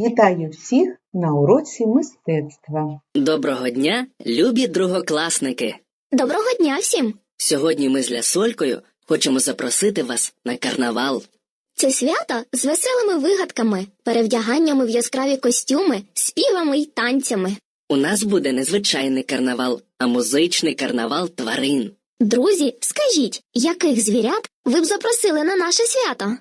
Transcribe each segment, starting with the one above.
Вітаю всіх на уроці мистецтва. Доброго дня, любі другокласники! Доброго дня всім! Сьогодні ми з Лясолькою хочемо запросити вас на карнавал. Це свято з веселими вигадками, перевдяганнями в яскраві костюми, співами й танцями. У нас буде не звичайний карнавал, а музичний карнавал тварин. Друзі, скажіть, яких звірят ви б запросили на наше свято?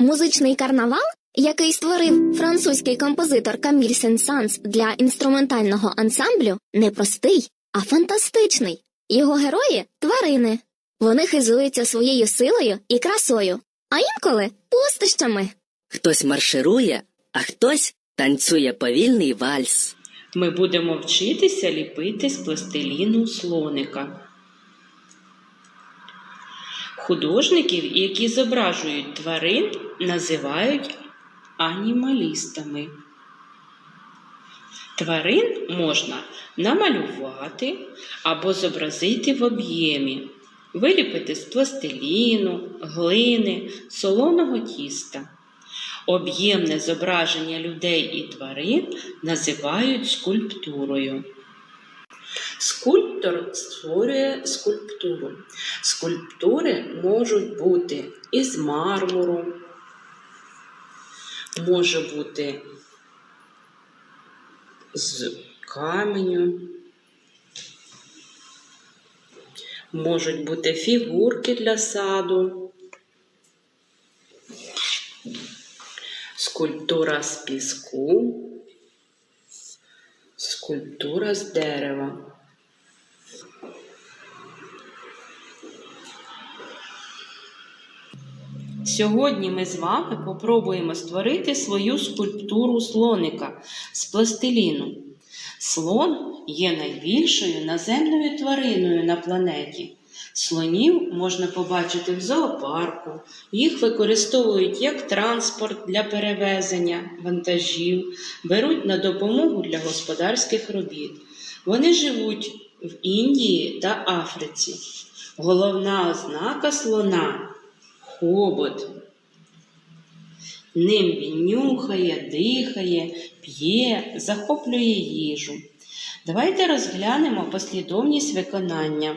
Музичний карнавал, який створив французький композитор Каміль Сен-Санс для інструментального ансамблю, не простий, а фантастичний. Його герої тварини. Вони хизуються своєю силою і красою, а інколи пустощами. Хтось марширує, а хтось танцює повільний вальс. Ми будемо вчитися ліпити з пластиліну слоника. Художників, які зображують тварин, називають анімалістами. Тварин можна намалювати або зобразити в об'ємі, виліпити з пластиліну, глини, солоного тіста. Об'ємне зображення людей і тварин називають скульптурою. Скульптор створює скульптуру. Скульптури можуть бути із мармуру, може бути з каменю, можуть бути фігурки для саду. скульптура з піску, скульптура з дерева. Сьогодні ми з вами попробуємо створити свою скульптуру слоника з пластиліну. Слон є найбільшою наземною твариною на планеті. Слонів можна побачити в зоопарку. Їх використовують як транспорт для перевезення вантажів, беруть на допомогу для господарських робіт. Вони живуть в Індії та Африці. Головна ознака слона хобот. Ним він нюхає, дихає, п'є, захоплює їжу. Давайте розглянемо послідовність виконання.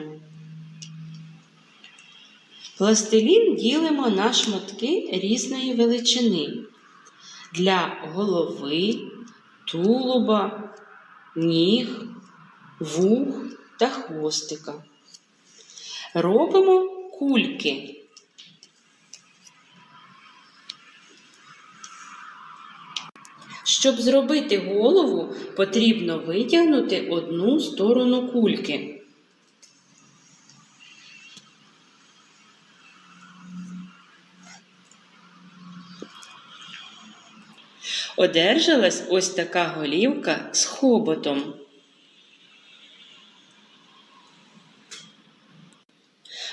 Пластилін ділимо на шматки різної величини для голови, тулуба, ніг, вух та хвостика. Робимо кульки. Щоб зробити голову, потрібно витягнути одну сторону кульки. Одержалась ось така голівка з хоботом.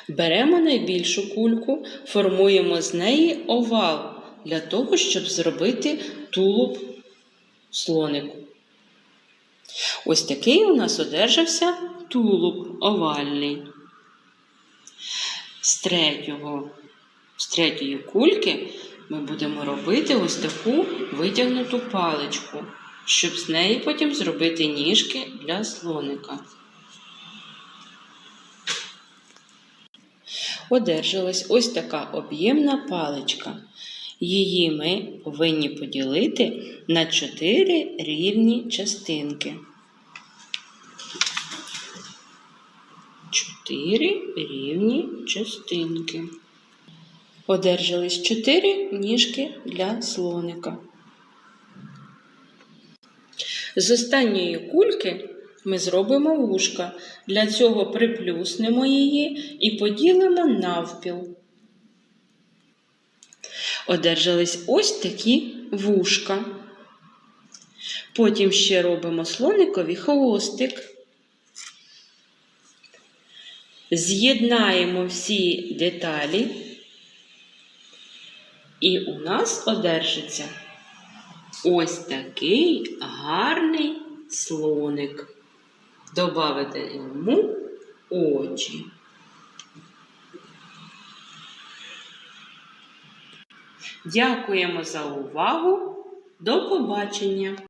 Беремо найбільшу кульку, формуємо з неї овал для того, щоб зробити тулуб слонику. Ось такий у нас одержався тулуб овальний. З третього, з третьої кульки ми будемо робити ось таку витягнуту паличку, щоб з неї потім зробити ніжки для слоника. Одержалась ось така об'ємна паличка. Її ми повинні поділити на чотири рівні частинки. Чотири рівні частинки. Одержались чотири ніжки для слоника. З останньої кульки ми зробимо вушка. Для цього приплюснемо її і поділимо навпіл. Одержались ось такі вушка. Потім ще робимо слоникові хвостик. З'єднаємо всі деталі, і у нас одержиться ось такий гарний слоник. Добавити йому очі. Дякуємо за увагу. До побачення!